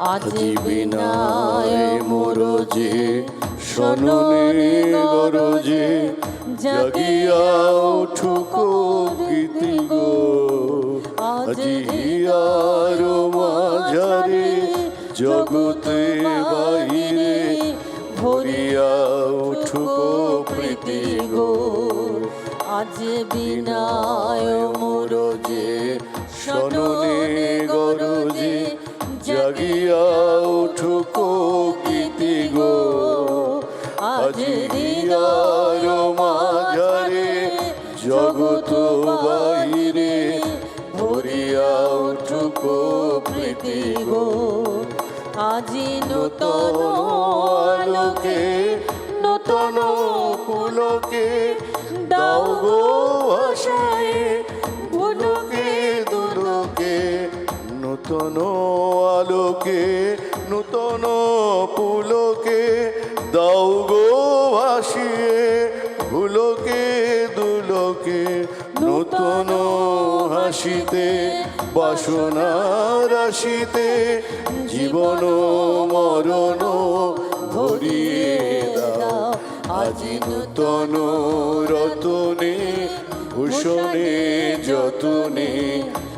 আজ বিনায় মোর যে সননে গরজে জাগিয়া উঠুক গীতি গো। আজি হিয়ার মাঝারে জগতে বাহিরে ভরিয়া উঠুক প্রীতি গো। আজ বিনায় আলোকে নূতন পুলকে দাও গো আশায় পুলকে দুলকে নূতন আলোকে নূতন পুলকে দাও গো ভাসিয়ে ভুলকে, দুলকে, নূতন হাসিতে বাসনা রাশিতে জীবন মরণ ভরিয়ে দাও। আজি নূতন রতনে ভূষণে যতনে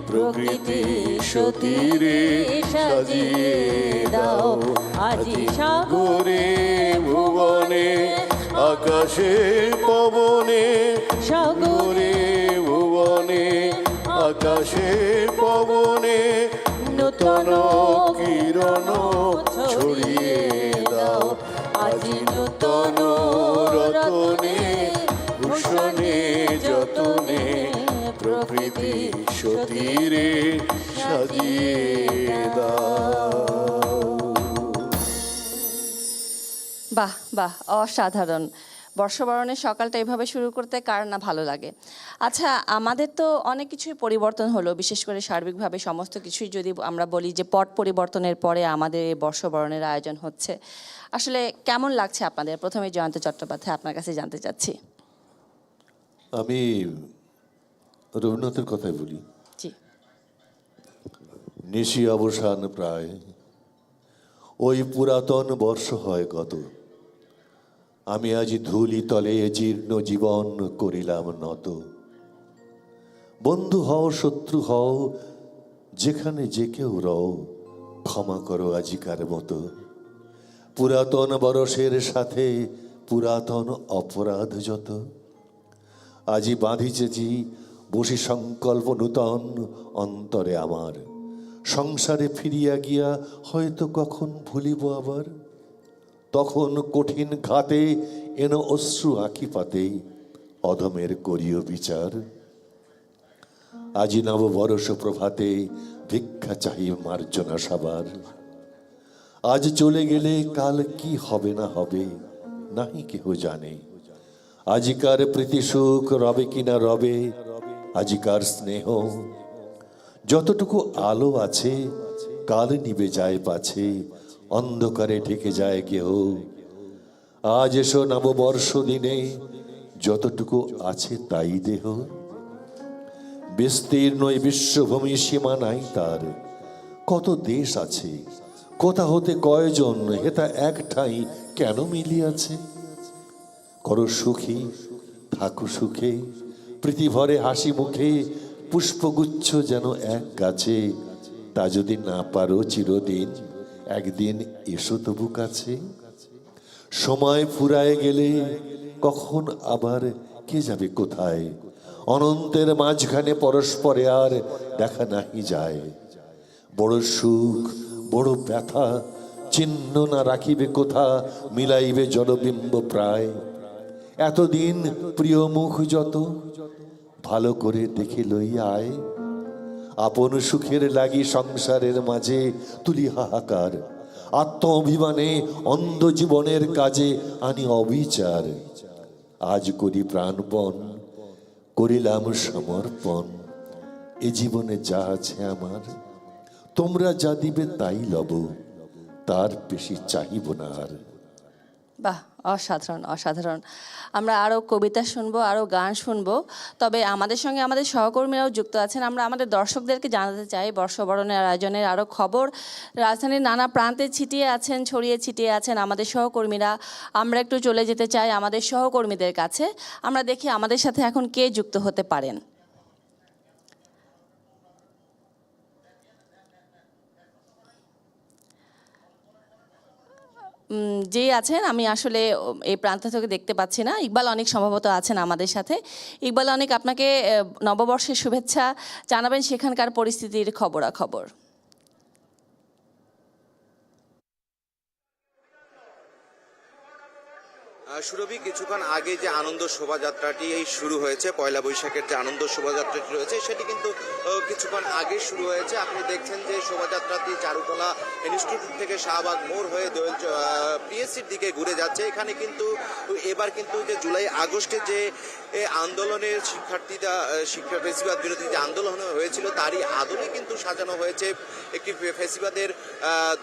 প্রকৃতি সতীরে সাজিয়ে দাও। আজি সাগরে ভুবনে আকাশে পবনে সাগরে আকাশে পবনে নূতন কিরণ ছড়িয়ে দাও। আজি নূতন রতনে ভূষণে যতনে প্রকৃতি সতীরে সাজিয়ে দাও। বাহ বাহ অসাধারণ। বর্ষবরণের সকালটা এভাবে শুরু করতে কার না ভালো লাগে? আচ্ছা আমাদের তো অনেক কিছুই পরিবর্তন হলো বিশেষ করে সার্বিকভাবে সমস্ত কিছুই যদি আমরা বলি যে পট পরিবর্তনের পরে আমাদের এই বর্ষবরণের আয়োজন হচ্ছে আসলে কেমন লাগছে আপনাদের? প্রথমে জয়ন্ত চট্টোপাধ্যায় আপনার কাছে জানতে চাচ্ছি। আমি রবীন্দ্রনাথের কথাই বলি। জি। নিশি অবসান প্রায়। ওই পুরাতন বর্ষ হয় গত আমি আজ ধুলি তলে জীর্ণ জীবন করিলাম নত। বন্ধু হও, শত্রু হও, যেখানে যে কেউ রও, ক্ষমা করো আজিকার মতো। পুরাতন বরসের সাথে পুরাতন অপরাধ যত। আজি বাঁধিছেছি বসি সংকল্প নূতন অন্তরে আমার। সংসারে ফিরিয়া গিয়া হয়তো কখন ভুলিব আবার। তখন কঠিন খাতে এন অশ্রু আঁকি পাতে। অধমের করিও বিচার। আজি নব বরস প্রভাতে ভিক্ষা চাহি মার্জনা সবার। আজ চলে গেলে কাল কি হবে না হবে, নাহি কেহ জানে। আজিকার প্রীতি সুখ রবে কিনা রবে, আজিকার স্নেহ যতটুকু আলো আছে, কাল নিবে যায় পাছে। অন্ধকারে ঢেকে যায় কেহ আজ এসো নববর্ষ দিনে, যতটুকু আছে তাই দেহ। বিস্তীর্ণ এই বিশ্বভূমি সীমা নাই তার। কত দেশ আছে, কোথা হতে কয়জন, হেতা এক ঠাই কেন মিলিয়াছে? করো সুখী, থাকো সুখে প্রীতিভরে হাসি মুখে, পুষ্পগুচ্ছ যেন এক গাছে, তা যদি না পারো চিরদিন। একদিন এসো তবু কাছে। সময় ফুরায় গেলে কখন আবার কে যাবে কোথায়? অনন্তের মাঝখানে পরস্পরে আর দেখা নাহি যায়। বড় সুখ, বড় ব্যথা, চিহ্ন না রাখিবে কোথা, মিলাইবে জলবিম্ব প্রায়। এতদিন প্রিয় মুখ যত, ভালো করে দেখে লই আয়। আপন সুখের লাগি সংসারের মাঝে তুলি হাহাকার। আত্ম অভিমানে অন্ধ জীবনের কাজে আনি অবিচার। আজ করি প্রাণপণ, করিলাম সমর্পণ। এ জীবনে যা আছে আমার, তোমরা যা দিবে তাই লব, তার বেশি চাহিব না আর। বাহ! অসাধারণ অসাধারণ। আমরা আরও কবিতা শুনব আরও গান শুনব। তবে আমাদের সঙ্গে আমাদের সহকর্মীরাও যুক্ত আছেন। আমরা আমাদের দর্শকদেরকে জানাতে চাই, বর্ষবরণের আয়োজনের আরও খবর। রাজধানীর নানা প্রান্তে ছিটিয়ে আছেন, ছড়িয়ে ছিটিয়ে আছেন আমাদের সহকর্মীরা। আমরা একটু চলে যেতে চাই আমাদের সহকর্মীদের কাছে। আমরা দেখি আমাদের সাথে এখন কে যুক্ত হতে পারেন। যে আছেন, আমি আসলে এই প্রান্ত থেকে দেখতে পাচ্ছি না। ইকবাল অনেক সম্ভবত আছেন আমাদের সাথে। ইকবাল অনেক আপনাকে নববর্ষের শুভেচ্ছা জানাবেন সেখানকার পরিস্থিতির খবরাখবর। সুরভি, কিছুক্ষণ আগে যে আনন্দ শোভাযাত্রাটি শুরু হয়েছে, পয়লা বৈশাখের যে আনন্দ শোভাযাত্রাটি রয়েছে, সেটি কিন্তু কিছুক্ষণ আগে শুরু হয়েছে। আপনি দেখছেন যে শোভাযাত্রাটি চারুকলা ইনস্টিটিউট থেকে শাহবাগ মোড় হয়ে দোয়েল পিএসসির দিকে ঘুরে যাচ্ছে। এখানে কিন্তু, এবার কিন্তু যে জুলাই আগস্টে যে আন্দোলনের শিক্ষার্থীরা শিক্ষা ফেসিবাদ বিরোধী যে আন্দোলন হয়েছিল, তারই আদলে কিন্তু সাজানো হয়েছে একটি ফেসিবাদের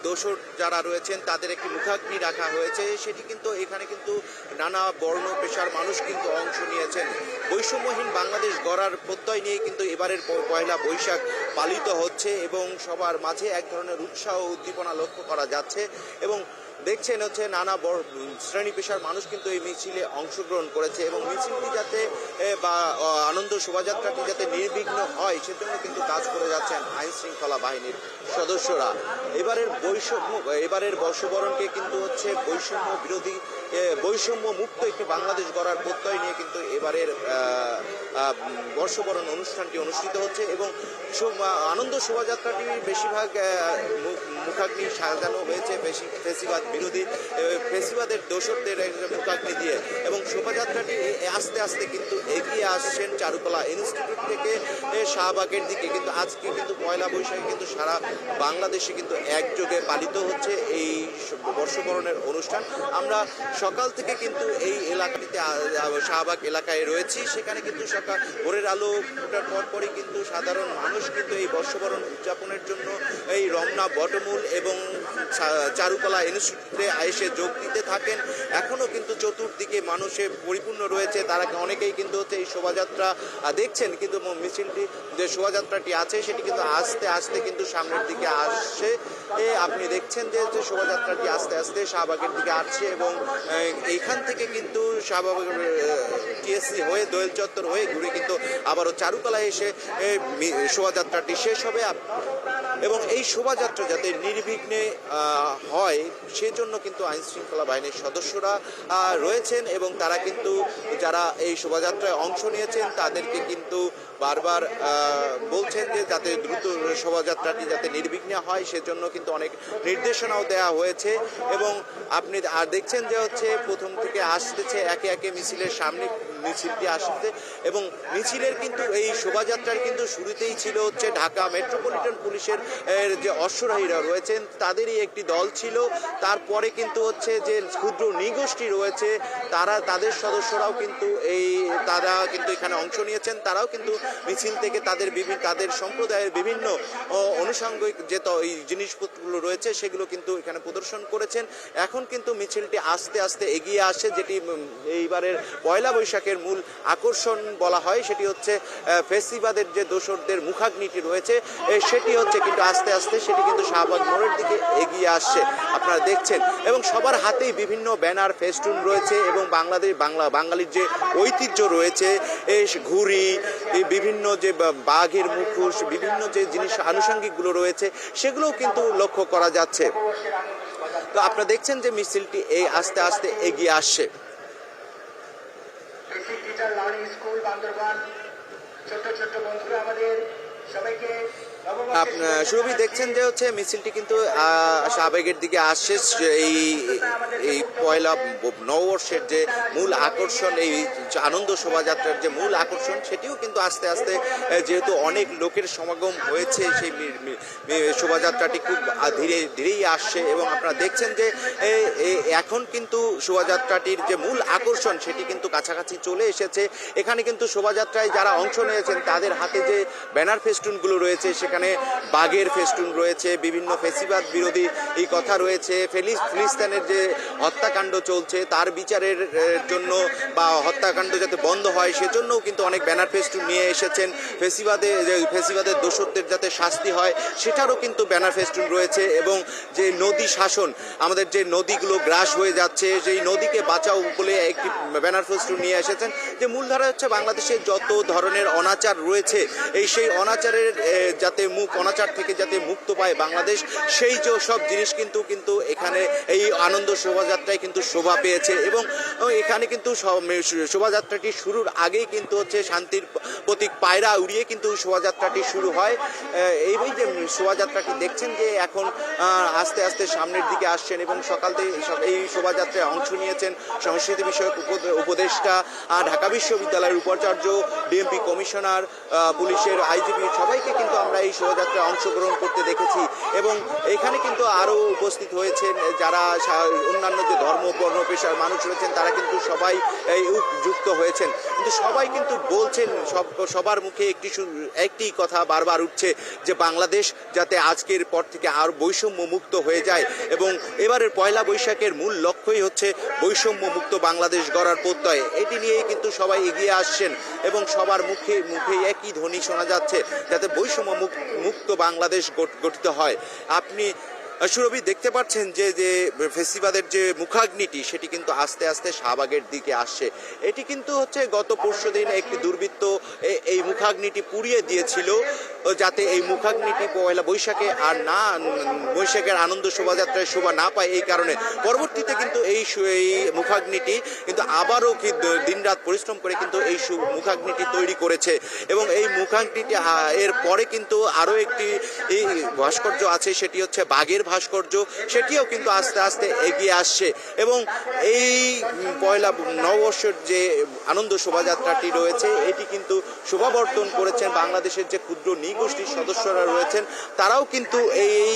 দোসর যারা রয়েছেন, তাদের একটি মুখাগ্নি রাখা হয়েছে। সেটি কিন্তু এখানে কিন্তু নানা বর্ণ পেশার মানুষ কিন্তু অংশ নিয়েছেন। বৈষম্যহীন বাংলাদেশ গড়ার প্রত্যয় নিয়ে কিন্তু এবারের পয়লা বৈশাখ পালিত হচ্ছে এবং সবার মাঝে এক ধরনের উৎসাহ উদ্দীপনা লক্ষ্য করা যাচ্ছে এবং দেখছেন হচ্ছে নানা শ্রেণি পেশার মানুষ কিন্তু এই মিছিলে অংশগ্রহণ করেছে এবং মিছিলটি যাতে বা আনন্দ শোভাযাত্রাটি যাতে নির্বিঘ্ন হয়, সেজন্য কিন্তু কাজ করে যাচ্ছেন আইন শৃঙ্খলা বাহিনীর সদস্যরা। এবারের বৈষম্য, এবারের বর্ষবরণকে কিন্তু হচ্ছে বৈষম্য বিরোধী বৈষম্য মুক্ত একটি বাংলাদেশ গড়ার প্রত্যয় নিয়ে কিন্তু এবারের বর্ষবরণ অনুষ্ঠানটি অনুষ্ঠিত হচ্ছে এবং আনন্দ শোভাযাত্রাটি বেশিরভাগ মুখাগ্নি সাজানো হয়েছে, বেশি ফেসিবাদ বিরোধী ফেসিবাদের একটা মুখাগ্নি দিয়ে এবং শোভাযাত্রাটি আস্তে আস্তে কিন্তু এগিয়ে আসছেন চারুকলা ইনস্টিটিউট থেকে শাহবাগের দিকে। কিন্তু আজকে কিন্তু পয়লা বৈশাখে কিন্তু সারা বাংলাদেশে কিন্তু একযোগে পালিত হচ্ছে এই বর্ষবরণের অনুষ্ঠান। আমরা সকাল থেকে কিন্তু এই এলাকাটিতে শাহবাগ এলাকায় রয়েছি। সেখানে কিন্তু সকাল, ভোরের আলো ফোটার পর পরই কিন্তু সাধারণ মানুষ কিন্তু এই বর্ষবরণ উদযাপনের জন্য এই রমনা বটমূল এবং চারুকলা ইনস্টিটিউটে এসে যোগ দিতে থাকেন। এখনও কিন্তু চতুর্দিকে মানুষে পরিপূর্ণ রয়েছে। তারা অনেকেই কিন্তু হচ্ছে এই শোভাযাত্রা দেখছেন, কিন্তু মিছিলটি যে শোভাযাত্রাটি আছে, সেটি কিন্তু আস্তে আস্তে কিন্তু সামনের দিকে আসছে। আপনি দেখছেন যে শোভাযাত্রাটি আস্তে আস্তে শাহবাগের দিকে আসছে এবং এইখান থেকে কিন্তু শাহবাগের টিএসসি হয়ে, দোয়েল চত্বর হয়ে ঘুরে কিন্তু আবারও চারুকলায় এসে শোভাযাত্রাটি শেষ হবে। এবং এই শোভাযাত্রা যাতে নির্বিঘ্নে হয়, সেজন্য কিন্তু আইন শৃঙ্খলা বাহিনীর সদস্যরা রয়েছেন এবং তারা কিন্তু, যারা এই শোভাযাত্রায় অংশ নিয়েছেন, তাদেরকে কিন্তু বারবার বলছেন যে, যাতে দ্রুত শোভাযাত্রাটি যাতে নির্বিঘ্নে হয়, সেজন্য কিন্তু অনেক নির্দেশনাও দেওয়া হয়েছে এবং আপনি আর দেখছেন যে হচ্ছে প্রথম থেকে আসতেছে একে একে মিছিলের সামনে মিছিলটি আসছে এবং মিছিলের কিন্তু এই শোভাযাত্রার কিন্তু শুরুতেই ছিল হচ্ছে ঢাকা মেট্রোপলিটন পুলিশের যে অশ্বরাহীরা রয়েছেন তাদেরই একটি দল ছিল। তারপরে কিন্তু হচ্ছে যে ক্ষুদ্র নৃগোষ্ঠী রয়েছে তারা তাদের সদস্যরাও কিন্তু এই তারা কিন্তু এখানে অংশ নিয়েছেন। তারাও কিন্তু মিছিল থেকে তাদের বিভিন্ন তাদের সম্প্রদায়ের বিভিন্ন ও, আনুষঙ্গিক যে এই জিনিসপত্রগুলো রয়েছে সেগুলো কিন্তু এখানে প্রদর্শন করেছেন। এখন কিন্তু মিছিলটি আস্তে আস্তে এগিয়ে আসে যেটি এইবারের পয়লা বৈশাখের মূল আকর্ষণ বলা হয়। সেটি হচ্ছে আহ, ফেস্টিভাদের যে দোসরদের মুখাগ্নিটি রয়েছে সেটি হচ্ছে কিন্তু আস্তে আস্তে সেটি কিন্তু শাহবাগ মোড়ের দিকে এগিয়ে আসছে। আপনারা দেখছেন এবং সবার হাতেই বিভিন্ন ব্যানার ফেস্টুন রয়েছে এবং বাংলাদেশ বাংলা বাঙালির যে ঐতিহ্য রয়েছে ঘুড়ি বিভিন্ন যে বাঘের মুখোশ বিভিন্ন যে জিনিস আনুষঙ্গিকগুলো রয়েছে সেগুলোও কিন্তু লক্ষ্য করা যাচ্ছে। তো আপনারা দেখছেন যে মিছিলটি এই আস্তে আস্তে এগিয়ে আসছে। ছোট ছোট্ট বন্ধুরা আমাদের সবাইকে সুরভি দেখছেন যে হচ্ছে মিছিলটি কিন্তু আহ, শাহবাগের দিকে আসছে। এই এই পয়লা নববর্ষের যে মূল আকর্ষণ এই আনন্দ শোভাযাত্রার যে মূল আকর্ষণ সেটিও কিন্তু আস্তে আস্তে যেহেতু অনেক লোকের সমাগম হয়েছে সেই শোভাযাত্রাটি খুব ধীরে ধীরেই আসছে এবং আপনারা দেখছেন যে এখন কিন্তু শোভাযাত্রাটির যে মূল আকর্ষণ সেটি কিন্তু কাছাকাছি চলে এসেছে। এখানে কিন্তু শোভাযাত্রায় যারা অংশ নিয়েছেন তাদের হাতে যে ব্যানার ফেস্টুনগুলো রয়েছে সেখানে বাঘের ফেস্টুন রয়েছে বিভিন্ন ফেসিবাদ বিরোধী এই কথা রয়েছে ফিলিস ফিলিস্তিনের যে হত্যাকাণ্ড চলছে তার বিচারের জন্য বা হত্যাকাণ্ড যাতে বন্ধ হয় সেজন্যও কিন্তু অনেক ব্যানার ফেস্টুন নিয়ে এসেছেন। ফেসিবাদে যে ফেসিবাদের দোষরদের যাতে শাস্তি হয় সেটারও কিন্তু ব্যানার ফেস্টুন রয়েছে এবং যে নদী শাসন আমাদের যে নদীগুলো গ্রাস হয়ে যাচ্ছে সেই নদীকে বাঁচাও বলে একটি ব্যানার ফেস্টুন নিয়ে এসেছেন। যে মূলধারা হচ্ছে বাংলাদেশে যত ধরনের অনাচার রয়েছে এই সেই অনাচারের এ, যাতে মুখ অনাচার থেকে যাতে মুক্ত পায় বাংলাদেশ, সেই যে সব জিনিস কিন্তু কিন্তু এখানে এই আনন্দ শোভাযাত্রায় কিন্তু শোভা পেয়েছে এবং এখানে কিন্তু শোভাযাত্রাটি শুরুর আগেই কিন্তু হচ্ছে শান্তির প্রতীক পায়রা উড়িয়ে কিন্তু শোভাযাত্রাটি শুরু হয়। এই যে শোভাযাত্রাটি দেখছেন যে এখন আস্তে আস্তে সামনের দিকে আসছেন এবং সকাল থেকে এই শোভাযাত্রায় অংশ নিয়েছেন সংস্কৃতি বিষয়ক উপ- উপদেষ্টা ঢাকা বিশ্ববিদ্যালয়ের উপাচার্য, ডিএমপি কমিশনার পুলিশের আইজিপি সবাইকে কিন্তু আমরা এই শোভাযাত্রায় অংশগ্রহণ করতে দেখেছি এবং এখানে কিন্তু আরও উপস্থিত হয়েছেন যারা অন্যান্য যে ধর্ম, বর্ণ, পেশার মানুষ রয়েছেন, তারা কিন্তু সবাই এই যুক্ত হয়েছেন। কিন্তু সবাই কিন্তু বলছেন, সব, সবার মুখে একটি একটি কথা বারবার উঠছে যে বাংলাদেশ যাতে আজকের পর থেকে আর বৈষম্য মুক্ত হয়ে যায় এবং এবারের পয়লা বৈশাখের মূল লক্ষ্যই হচ্ছে বৈষম্য মুক্ত বাংলাদেশ গড়ার প্রত্যয়। এটি নিয়েই কিন্তু সবাই এগিয়ে আসছেন এবং সবার মুখে মুখে একই ধ্বনি শোনা যাচ্ছে, যাতে বৈষম্য মুক- মুক্ত বাংলাদেশ গঠ- গঠিত হয়। আপনি সুরভি দেখতে পাচ্ছেন যে যে ফেসিবাদের যে মুখাগ্নিটি, সেটি কিন্তু আস্তে আস্তে শাহবাগের দিকে আসছে। এটি কিন্তু হচ্ছে গত পরশু দিন একটি দুর্বৃত্ত এই মুখাগ্নিটি পুড়িয়ে দিয়েছিল, যাতে এই মুখাগ্নিটি পয়লা বৈশাখে আর না, বৈশাখের আনন্দ শোভাযাত্রায় শোভা না পায় এই কারণে। পরবর্তীতে কিন্তু এই এই মুখাগ্নিটি কিন্তু আবারও কি দিন রাত পরিশ্রম করে কিন্তু এই মুখাগ্নিটি তৈরি করেছে। এবং এই মুখাগ্নিটি এর পরে কিন্তু আরও একটি, এই ভাস্কর্য আছে, সেটি হচ্ছে বাঘের ভাস্কর্য, সেটিও কিন্তু আস্তে আস্তে এগিয়ে আসছে। এবং এই পয়লা নববর্ষের যে আনন্দ শোভাযাত্রাটি রয়েছে, এটি কিন্তু শোভাবর্তন করেছেন বাংলাদেশের যে ক্ষুদ্র নৃগোষ্ঠীর সদস্যরা রয়েছেন, তারাও কিন্তু এই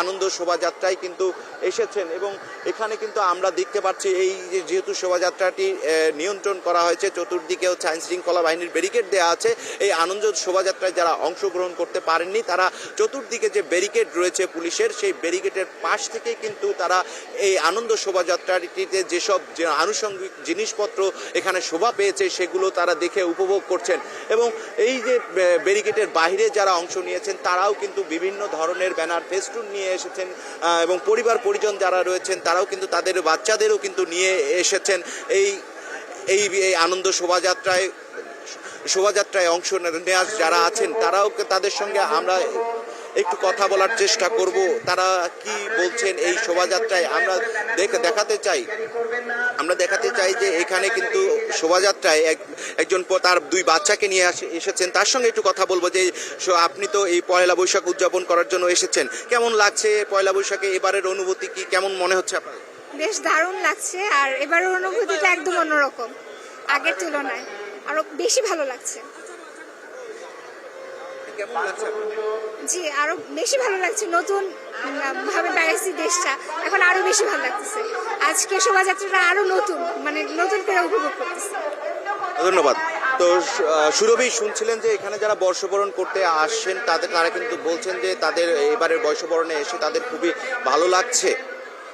আনন্দ শোভাযাত্রায় কিন্তু এসেছেন। এবং এখানে কিন্তু আমরা দেখতে পাচ্ছি এই যেহেতু শোভাযাত্রাটি নিয়ন্ত্রণ করা হয়েছে, চতুর্দিকেও আইন শৃঙ্খলা বাহিনীর ব্যারিকেড দেওয়া আছে, এই আনন্দ শোভাযাত্রায় যারা অংশগ্রহণ করতে পারেননি, তারা চতুর্দিকে যে ব্যারিকেড রয়েছে পুলিশের সেই ব্যারিকেডের পাশ থেকে কিন্তু তারা এই আনন্দ শোভাযাত্রাটিতে যেসব যে আনুষঙ্গিক জিনিসপত্র এখানে শোভা পেয়েছে, সেগুলো তারা দেখে উপভোগ করছেন। এবং এই যে বে- ব্যারিকেডের বাইরে যারা অংশ নিয়েছেন, তারাও কিন্তু বিভিন্ন ধরনের ব্যানার, ফেস্টুন নিয়ে এসেছেন এবং পরিবার পরিজন যারা রয়েছেন, তারাও কিন্তু তাদের বাচ্চাদেরও কিন্তু নিয়ে এসেছেন এই এই এই আনন্দ শোভাযাত্রায় শোভাযাত্রায় অংশ নেওয়া যারা আছেন, তারাও তাদের সঙ্গে আমরা একটু কথা বলার চেষ্টা করব। তারা কি বলছেন এই শোভাযাত্রায় আমরা দেখ দেখাতে চাই। আমরা দেখাতে চাই যে এখানে কিন্তু শোভাযাত্রায় এক একজন তার দুই বাচ্চাকে নিয়ে এসেছেন। তার সঙ্গে একটু কথা বলব যে আপনি তো এই পয়লা বৈশাখ উদযাপন করার জন্য এসেছেন। কেমন লাগছে পয়লা বৈশাখে? এবারের অনুভূতি কি কেমন মনে হচ্ছে আপনার? বেশ দারুণ লাগছে আর এবারের অনুভূতিটা একদম অন্যরকম। আগের তুলনায় আরও বেশি ভালো লাগছে? জি আরও বেশি ভালো লাগছে নতুন ভাবে বেড়াইছি দেশটা। এখন আরও বেশি ভালো লাগতেছে। আজকে শোভাযাত্রাটা আরও নতুন মানে নতুন করে উপভোগ করতেছে। ধন্যবাদ। তো সুরভি শুনছিলেন যে এখানে যারা বর্ষবরণ করতে আসছেন তাদের তারা কিন্তু বলছেন যে তাদের এবারের বর্ষবরণে এসে তাদের খুবই ভালো লাগছে।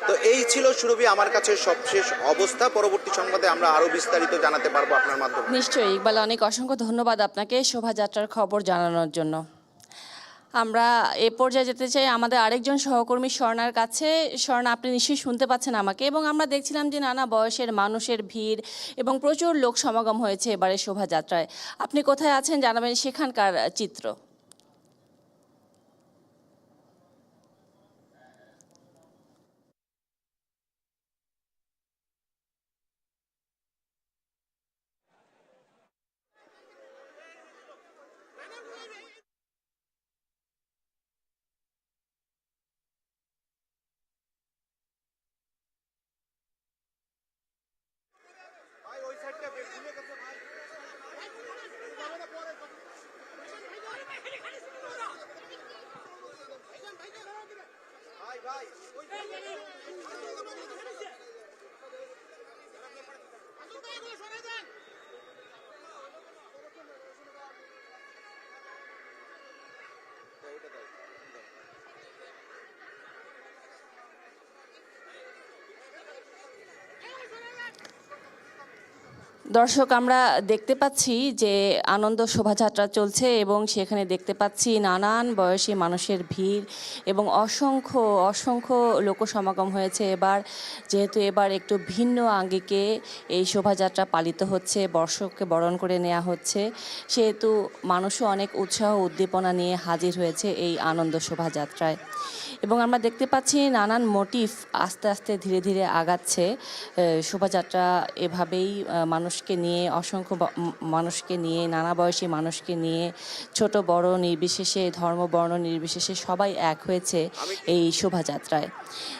তো এই ছিল সুরভি, আমার কাছে সবশেষ অবস্থা। পরবর্তী সংবাদে আমরা আরও বিস্তারিত জানাতে পারব আপনার মাধ্যমে। নিশ্চয়ই, ইকবাল, অনেক অসংখ্য ধন্যবাদ আপনাকে শোভাযাত্রার খবর জানানোর জন্য। আমরা এ পর্যায়ে যেতে চাই, আমাদের আরেকজন সহকর্মী স্বর্ণার কাছে। স্বর্ণা, আপনি নিশ্চয়ই শুনতে পাচ্ছেন আমাকে, এবং আমরা দেখছিলাম যে নানা বয়সের মানুষের ভিড় এবং প্রচুর লোক সমাগম হয়েছে এবারে শোভাযাত্রায়। আপনি কোথায় আছেন জানাবেন সেখানকার চিত্র। はい、はい、দর্শক আমরা দেখতে পাচ্ছি যে আনন্দ শোভাযাত্রা চলছে এবং সেখানে দেখতে পাচ্ছি নানান বয়সী মানুষের ভিড় এবং অসংখ্য অসংখ্য লোক সমাগম হয়েছে। এবার যেহেতু এবার একটু ভিন্ন আঙ্গিকে এই শোভাযাত্রা পালিত হচ্ছে বর্ষককে বরণ করে নেওয়া হচ্ছে সেহেতু মানুষও অনেক উৎসাহ উদ্দীপনা নিয়ে হাজির হয়েছে এই আনন্দ শোভাযাত্রায়। এবং আমরা দেখতে পাচ্ছি নানান মোটিভ আস্তে আস্তে ধীরে ধীরে আগাচ্ছে। শোভাযাত্রা এভাবেই আহ, মানুষকে নিয়ে অসংখ্য মানুষকে নিয়ে নানা বয়সী মানুষকে নিয়ে ছোট বড় নির্বিশেষে ধর্ম বর্ণ নির্বিশেষে সবাই এক হয়েছে এই শোভাযাত্রায়।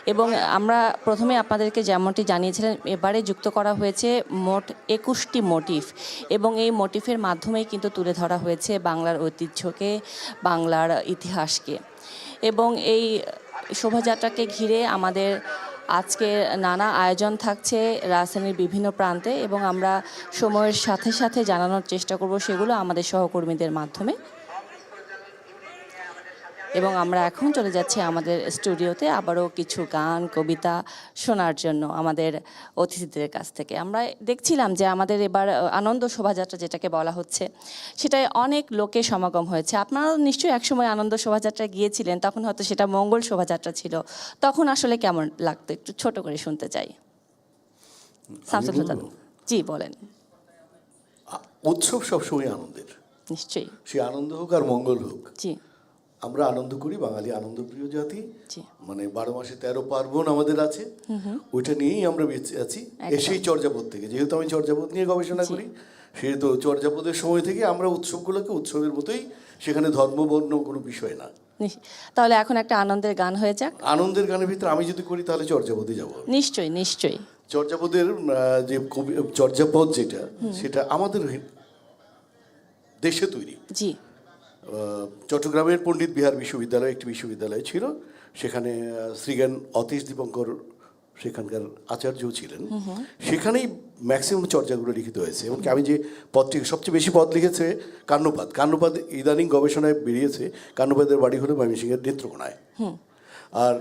এবং আমরা প্রথমে আপনাদেরকে যেমনটি জানিয়েছিলেন এবারে যুক্ত করা হয়েছে মোট একুশটি মোটিফ। এবং এই মোটিফের মাধ্যমেই কিন্তু তুলে ধরা হয়েছে বাংলার ঐতিহ্যকে বাংলার ইতিহাসকে। এবং এই শোভাযাত্রাকে ঘিরে আমাদের আজকে নানা আয়োজন থাকছে রাজধানীর বিভিন্ন প্রান্তে এবং আমরা সময়ের সাথে সাথে জানানোর চেষ্টা করব সেগুলো আমাদের সহকর্মীদের মাধ্যমে। এবং আমরা এখন চলে যাচ্ছি আমাদের স্টুডিওতে আবারও কিছু গান কবিতা শোনার জন্য আমাদের অতিথিদের কাছ থেকে। আমরা দেখছিলাম যে আমাদের এবার আনন্দ শোভাযাত্রা যেটাকে বলা হচ্ছে সেটায় অনেক লোকের সমাগম হয়েছে। আপনারাও নিশ্চয়ই একসময় আনন্দ শোভাযাত্রা গিয়েছিলেন তখন হয়তো সেটা মঙ্গল শোভাযাত্রা ছিল। তখন আসলে কেমন লাগতো? একটু ছোট করে শুনতে চাই। শামসুল জি বলেন। উৎসব সবসময় আনন্দের। নিশ্চয়ই। সে আনন্দ হোক আর মঙ্গল হোক। জি। আমরা আনন্দ করি বাঙালি আনন্দপ্রিয় জাতি। মানে বারো মাসে তেরো পার্বণ আমাদের আছে। ওইটা নিয়েই আমরা বেঁচে আছি। এসেই চর্যাপদ থেকে। যেহেতু আমি চর্যাপদ নিয়ে গবেষণা করি সেহেতু চর্যাপদের সময় থেকে আমরা উৎসবগুলোকে উৎসবের মতোই সেখানে ধর্ম বর্ণ কোনো বিষয় না। তাহলে এখন একটা আনন্দের গান হয়ে যাক। আনন্দের গানের ভিতরে আমি যদি করি তাহলে চর্যাপদে যাব নিশ্চয়ই নিশ্চয়ই। চর্যাপদের যে কবি চর্যাপদ যেটা সেটা আমাদের দেশে তৈরি। জি। চট্টগ্রামের পণ্ডিত বিহার বিশ্ববিদ্যালয় একটি বিশ্ববিদ্যালয় ছিল। সেখানে শ্রীজ্ঞান অতীশ দীপঙ্কর সেখানকার আচার্যও ছিলেন। সেখানেই ম্যাক্সিমাম চর্চাগুলো লিখিত হয়েছে এবং আমি যে পদটি সবচেয়ে বেশি পদ লিখেছে কান্নপাত কান্নপাদ ইদানিং গবেষণায় বেরিয়েছে কান্নপাদের বাড়ি হলো ময়মনসিংহের নেত্রকোনায়। আর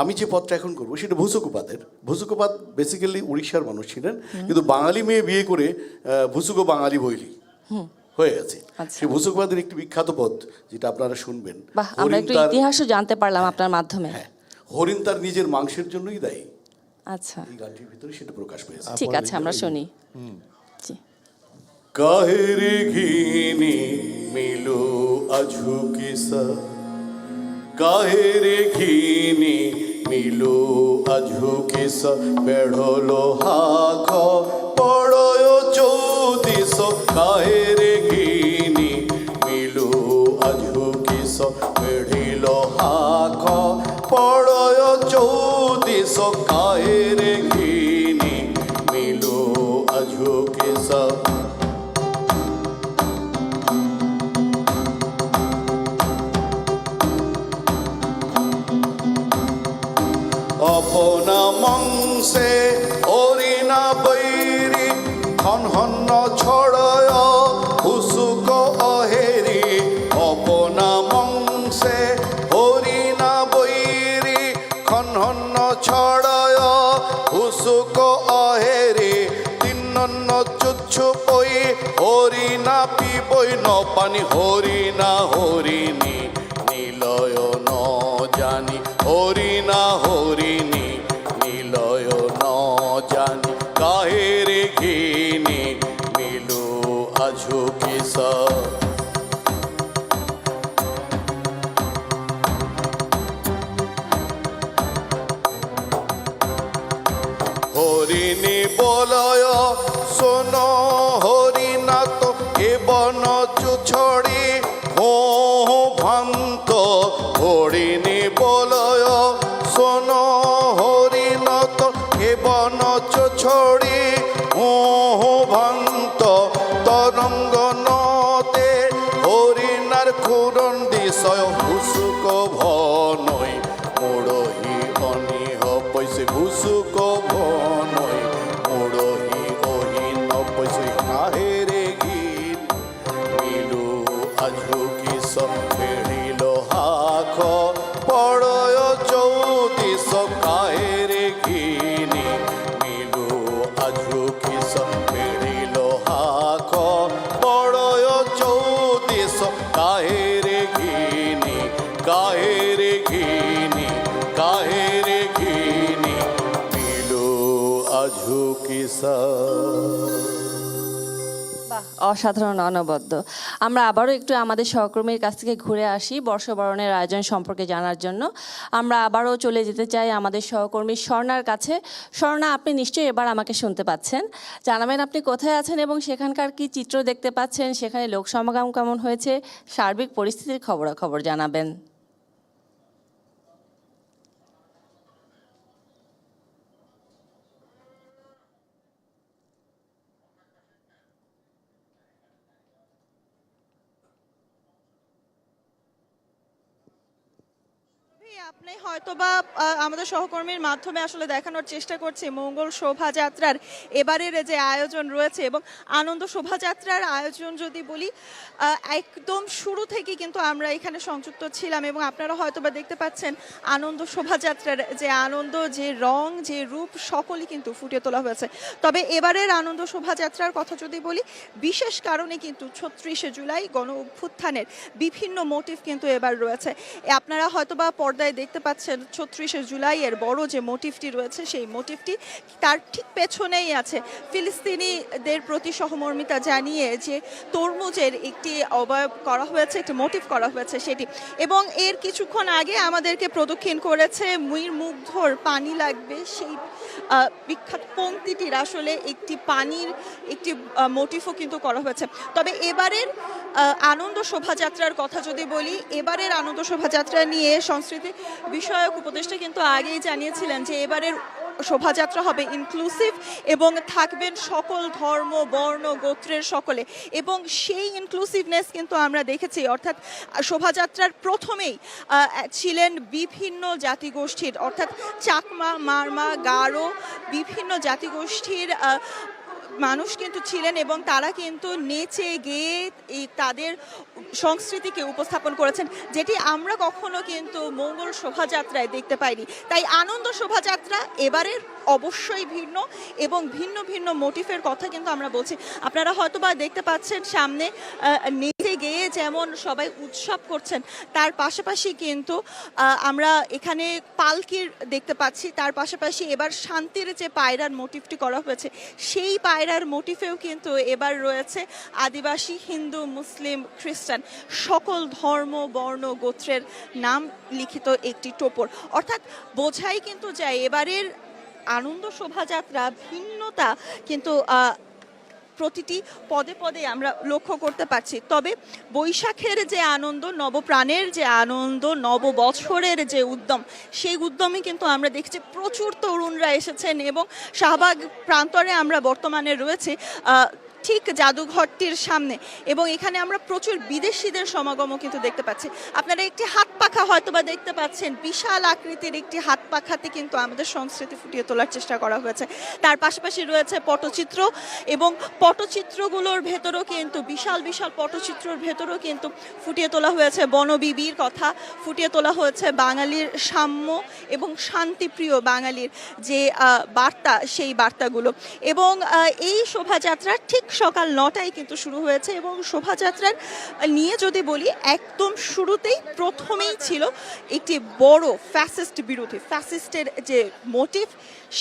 আমি যে পদটা এখন করব সেটা ভুসুকোপাদের। ভুসুকোপাদ বেসিক্যালি উড়িষ্যার মানুষ ছিলেন কিন্তু বাঙালি মেয়ে বিয়ে করে ভুসুকো বাঙালি বইলি। হয়ে গেছে। আচ্ছা। সেই ভুসুকবাদের একটি বিখ্যাত পদ যেটা আপনারা শুনবেন। আমরা একটু ইতিহাসও জানতে পারলাম আপনার মাধ্যমে। হ্যাঁ। হরিণ তার নিজের মাংসের জন্যই দায়ী। আচ্ছা। এই গানটির ভিতরে সেটা প্রকাশ পেয়েছে। ঠিক আছে আমরা শুনি। জি। কাহেরে ঘিনি মিলো আঝু কিসা। কাহেরে ঘিনি মিলো আঝু কিসা। বেড়লো হাখ পড়য় চৌদিশ কাহেরে ঘিনি মিলো আঝু কিস বেড়িল হাখ। পড়য় চৌদিশ কাহেরে হন হন্ন ছড়য় হুসুক অহেরি অপনা মংসে হরিণা বৈরি। খন হন্ন ছড়য় হুসুক অহেরি তিন্ন চুচ্ছু পই হরিণা পিবই ন পানি হরিণা হরিণী, নিলয় ন জানি হরিণা হরিণী। অসাধারণ, অনবদ্য। আমরা আবারও একটু আমাদের সহকর্মীর কাছ থেকে ঘুরে আসি বর্ষবরণের আয়োজন সম্পর্কে জানার জন্য। আমরা আবারও চলে যেতে চাই আমাদের সহকর্মী স্বর্ণার কাছে। স্বর্ণা, আপনি নিশ্চয়ই এবার আমাকে শুনতে পাচ্ছেন। জানাবেন আপনি কোথায় আছেন এবং সেখানকার কি চিত্র দেখতে পাচ্ছেন? সেখানে লোক সমাগম কেমন হয়েছে? সার্বিক পরিস্থিতির খবরাখবর জানাবেন। আপনি হয়তোবা আমাদের সহকর্মীর মাধ্যমে আসলে দেখানোর চেষ্টা করছি মঙ্গল শোভাযাত্রার এবারের যে আয়োজন রয়েছে এবং আনন্দ শোভাযাত্রার আয়োজন যদি বলি একদম শুরু থেকে কিন্তু আমরা এখানে সংযুক্ত ছিলাম এবং আপনারা হয়তোবা দেখতে পাচ্ছেন আনন্দ শোভাযাত্রার যে আনন্দ, যে রং, যে রূপ সকলই কিন্তু ফুটিয়ে তোলা হয়েছে। তবে এবারের আনন্দ শোভাযাত্রার কথা যদি বলি, বিশেষ কারণে কিন্তু ছত্রিশে জুলাই গণ অভ্যুত্থানের বিভিন্ন মোটিভ কিন্তু এবার রয়েছে। আপনারা হয়তোবা পর্দায় দেখতে পাচ্ছেন ছত্রিশে জুলাইয়ের বড় যে মোটিভটি রয়েছে, সেই মোটিভটি তার ঠিক পেছনেই আছে। ফিলিস্তিনিদের প্রতি সহমর্মিতা জানিয়ে যে তরমুজের একটি অবয়ব করা হয়েছে, একটি মোটিভ করা হয়েছে সেটি। এবং এর কিছুক্ষণ আগে আমাদেরকে প্রদক্ষিণ করেছে মুইর মুগ্ধর পানি লাগবে, সেই বিখ্যাত পংক্তিটির আসলে একটি পানির একটি মোটিফও কিন্তু করা হয়েছে। তবে এবারের আনন্দ শোভাযাত্রার কথা যদি বলি, এবারের আনন্দ শোভাযাত্রা নিয়ে সংস্কৃতি বিষয়ক উপদেষ্টা কিন্তু আগেই জানিয়েছিলেন যে এবারের শোভাযাত্রা হবে ইনক্লুসিভ এবং থাকবেন সকল ধর্ম, বর্ণ, গোত্রের সকলে। এবং সেই ইনক্লুসিভনেস কিন্তু আমরা দেখেছি, অর্থাৎ শোভাযাত্রার প্রথমেই ছিলেন বিভিন্ন জাতিগোষ্ঠীর, অর্থাৎ চাকমা, মারমা, গারো, বিভিন্ন জাতিগোষ্ঠীর মানুষ কিন্তু ছিলেন এবং তারা কিন্তু নেচে গেয়ে এই তাদের সংস্কৃতিকে উপস্থাপন করেছেন, যেটি আমরা কখনো কিন্তু মঙ্গল শোভাযাত্রায় দেখতে পাইনি। তাই আনন্দ শোভাযাত্রা এবারের অবশ্যই ভিন্ন এবং ভিন্ন ভিন্ন মোটিফের কথা কিন্তু আমরা বলছি। আপনারা হয়তোবা দেখতে পাচ্ছেন সামনে গেয়ে যেমন সবাই উৎসব করছেন, তার পাশাপাশি কিন্তু আমরা এখানে পালকির দেখতে পাচ্ছি, তার পাশাপাশি এবার শান্তির যে পায়রার মোটিভটি করা হয়েছে, সেই পায়রার মোটিফেও কিন্তু এবার রয়েছে আদিবাসী, হিন্দু, মুসলিম, খ্রিস্টান, সকল ধর্ম, বর্ণ, গোত্রের নাম লিখিত একটি টোপর। অর্থাৎ বোঝাই কিন্তু যায়, এবারের আনন্দ শোভাযাত্রা ভিন্নতা কিন্তু প্রতিটি পদে পদে আমরা লক্ষ্য করতে পারছি। তবে বৈশাখের যে আনন্দ, নবপ্রাণের যে আনন্দ নব বছরের যে উদ্যম, সেই উদ্যমে কিন্তু আমরা দেখছি। প্রচুর তরুণরা এসেছেন এবং শাহবাগ প্রান্তরে আমরা বর্তমানে রয়েছে। ঠিক জাদুঘরটির সামনে এবং এখানে আমরা প্রচুর বিদেশিদের সমাগমও কিন্তু দেখতে পাচ্ছি। আপনারা একটি হাত পাখা হয়তো বা দেখতে পাচ্ছেন, বিশাল আকৃতির একটি হাত পাখাতে কিন্তু আমাদের সংস্কৃতি ফুটিয়ে তোলার চেষ্টা করা হয়েছে। তার পাশাপাশি রয়েছে পটচিত্র এবং পটচিত্রগুলোর ভেতরেও কিন্তু, বিশাল বিশাল পটচিত্রর ভেতরেও কিন্তু ফুটিয়ে তোলা হয়েছে বনবিবির কথা, ফুটিয়ে তোলা হয়েছে বাঙালির সাম্য এবং শান্তিপ্রিয় বাঙালির যে বার্তা, সেই বার্তাগুলো। এবং এই শোভাযাত্রা ঠিক সকাল নটায় কিন্তু শুরু হয়েছে এবং শোভাযাত্রার নিয়ে যদি বলি, একদম শুরুতেই প্রথমেই ছিল একটি বড় ফ্যাসিস্ট বিরোধী ফ্যাসিস্টের যে মোটিভ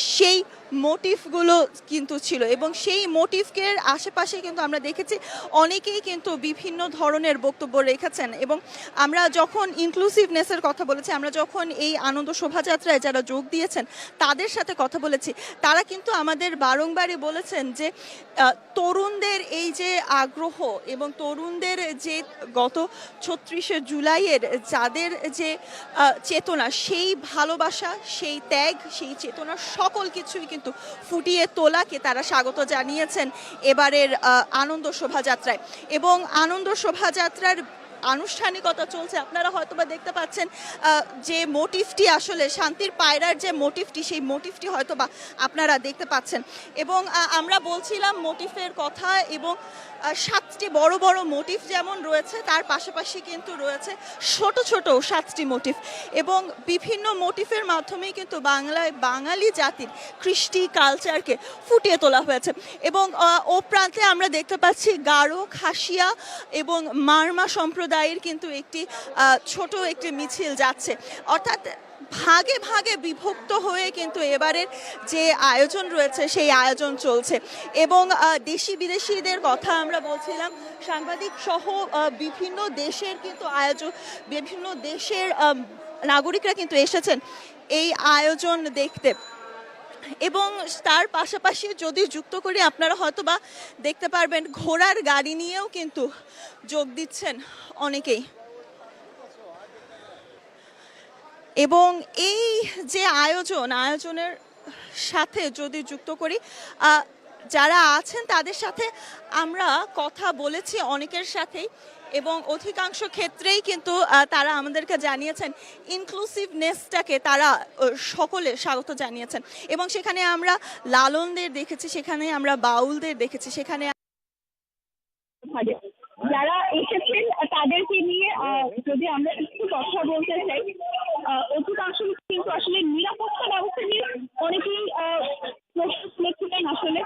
সেই মোটিভগুলো কিন্তু ছিল এবং সেই মোটিভকে আশেপাশে কিন্তু আমরা দেখেছি অনেকেই কিন্তু বিভিন্ন ধরনের বক্তব্য রেখেছেন এবং আমরা যখন ইনক্লুসিভনেসের কথা বলেছি, আমরা যখন এই আনন্দ শোভাযাত্রায় যারা যোগ দিয়েছেন, তাদের সাথে কথা বলেছি, তারা কিন্তু আমাদের বারংবারই বলেছেন যে তরুণদের এই যে আগ্রহ এবং তরুণদের যে গত ছত্রিশে জুলাইয়ের যাদের যে চেতনা, সেই ভালোবাসা, সেই ত্যাগ, সেই চেতনা সকল কিছুই কিন্তু ফুটিয়ে তোলাকে তারা স্বাগত জানিয়েছেন এবারের আনন্দ শোভাযাত্রায়। এবং আনন্দ শোভাযাত্রার আনুষ্ঠানিকতা চলছে। আপনারা হয়তোবা দেখতে পাচ্ছেন যে মোটিভটি আসলে, শান্তির পায়রার যে মোটিভটি সেই মোটিভটি হয়তোবা আপনারা দেখতে পাচ্ছেন। এবং আমরা বলছিলাম মোটিভের কথা এবং সাতটি বড় বড় মোটিভ যেমন রয়েছে, তার পাশাপাশি কিন্তু রয়েছে ছোট ছোট সাতটি মোটিভ এবং বিভিন্ন মোটিভের মাধ্যমেই কিন্তু বাংলায়, বাঙালি জাতির কৃষ্টি কালচারকে ফুটিয়ে তোলা হয়েছে। এবং ও প্রান্তে আমরা দেখতে পাচ্ছি গারো, খাসিয়া এবং মারমা সম্প্রদায় সম্প্রদায়ের কিন্তু একটি ছোট একটি মিছিল যাচ্ছে। অর্থাৎ ভাগে ভাগে বিভক্ত হয়ে কিন্তু এবারের যে আয়োজন রয়েছে, সেই আয়োজন চলছে। এবং দেশি বিদেশিদের কথা আমরা বলছিলাম, সাংবাদিক সহ বিভিন্ন দেশের কিন্তু আয়োজন বিভিন্ন দেশের নাগরিকরা কিন্তু এসেছেন এই আয়োজন দেখতে। এবং তার পাশাপাশি যদি যুক্ত করি, আপনারা হয়তো বা দেখতে পারবেন ঘোড়ার গাড়ি নিয়েও কিন্তু যোগ দিচ্ছেন অনেকেই। এবং এই যে আয়োজন, আয়োজনের সাথে যদি যুক্ত করি যারা আছেন তাদের সাথে আমরা কথা বলেছি অনেকের সাথেই। এবং অধিকাংশ ক্ষেত্রেই কিন্তু তারা আমাদেরকে জানিয়েছেন ইনক্লুসিভনেসটাকে তারা সকলে স্বাগত জানিয়েছেন। এবং সেখানে আমরা লালনদের দেখেছি, সেখানে আমরা বাউলদের দেখেছি, সেখানে যারা এসেছেন, তাদেরকে নিয়ে যদি আমরা একটু কথা বলতে চাই অধিকাংশ কিন্তু আসলে নিরাপত্তা ব্যবস্থা নিয়ে অনেকেই প্রশ্ন তুলেছিলেন আসলে।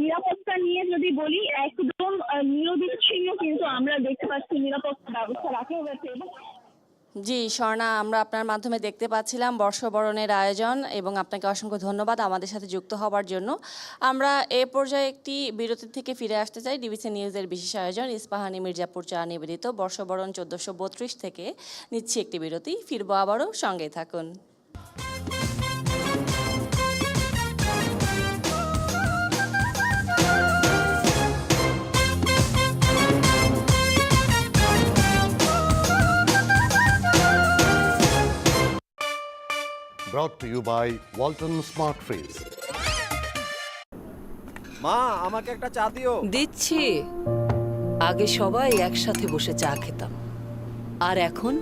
নিরাপত্তা নিয়ে যদি বলি, একদম নিরবিচ্ছিন্ন কিন্তু আমরা দেখতে পাচ্ছি নিরাপত্তা ব্যবস্থা রাখা হয়েছে এবং জি, স্বর্ণা, আমরা আপনার মাধ্যমে দেখতে পাচ্ছিলাম বর্ষবরণের আয়োজন এবং আপনাকে অসংখ্য ধন্যবাদ আমাদের সাথে যুক্ত হওয়ার জন্য। আমরা এ পর্যায়ে একটি বিরতি থেকে ফিরে আসতে চাই। ডিবিসি নিউজের বিশেষ আয়োজন, ইস্পাহানি, মির্জাপুর চা নিবেদিত বর্ষবরণ চোদ্দোশো থেকে নিচ্ছি একটি বিরতি। ফিরবো আবারও সঙ্গে থাকুন। Brought to you by Walton Smart Freeze. মা আমাকে একটা চা দিও। দিচ্ছি। আগে সবাই একসাথে বসে চা খেতাম। আর এখন